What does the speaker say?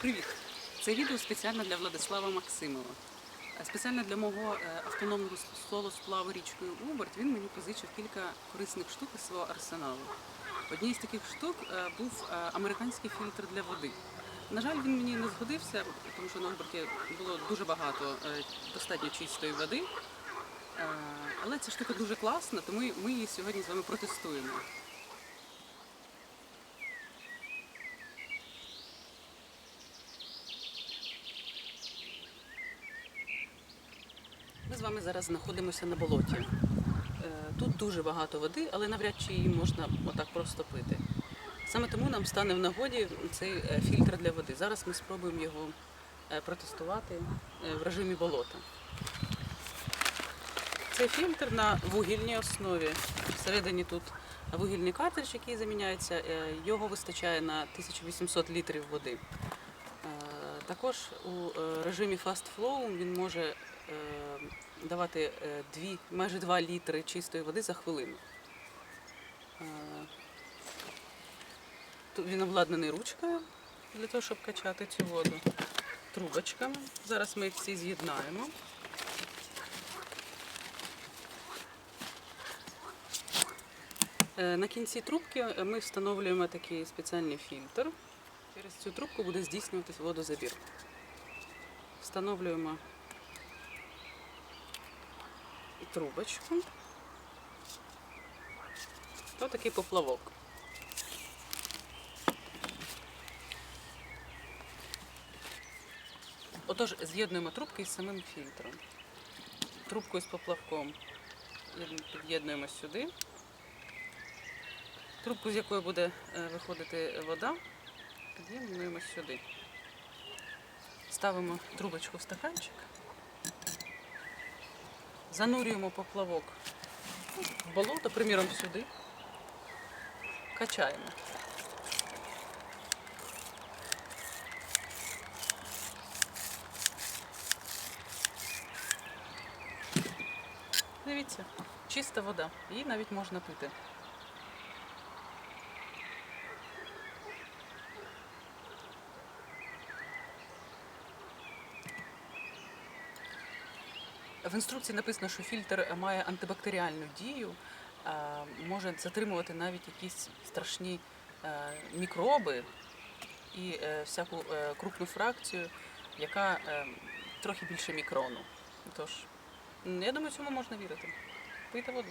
Привіт! Це відео спеціально для Владислава Максимова. Е, Спеціально для мого е, автономного соло сплаву річкою Уберт він мені позичив кілька корисних штук із свого арсеналу. Однією з таких штук е, був американський фільтр для води. На жаль, він мені не згодився, тому що на Уберті було дуже багато достатньо чистої води. Але ця штука дуже класна, тому ми її сьогодні з вами протестуємо. З вами зараз знаходимося на болоті. Е, Тут дуже багато води, але навряд чи її можна отак просто пити. Саме тому нам стане в нагоді цей е, фільтр для води. Зараз ми спробуємо його е, протестувати в режимі болота. Цей фільтр на вугільній основі. Всередині тут вугільний картридж, який заміняється. Його вистачає на 1800 літрів води. Е, Також у е, режимі Fast Flow він може е, давати е, дві, майже 2 літри чистої води за хвилину. Е, Тут він обладнаний ручкою для того, щоб качати цю воду, трубочками. Зараз ми їх всі з'єднаємо. Е, На кінці трубки ми встановлюємо такий спеціальний фільтр. Через цю трубку буде здійснюватися водозабір. Встановлюємо трубочку. Ось такий поплавок. Отож, з'єднуємо трубки із самим фільтром. Трубку з поплавком під'єднуємо сюди. Трубку, з якої буде е, виходити вода, під'єднуємо сюди. Ставимо трубочку в стаканчик, занурюємо поплавок в болото, приміром сюди, качаємо. Дивіться, чиста вода, її навіть можна пити. В інструкції написано, що фільтр має антибактеріальну дію, е, може затримувати навіть якісь страшні е, мікроби і е, всяку крупну фракцію, яка трохи більше мікрону. Тож, я думаю, цьому можна вірити. Пийте воду.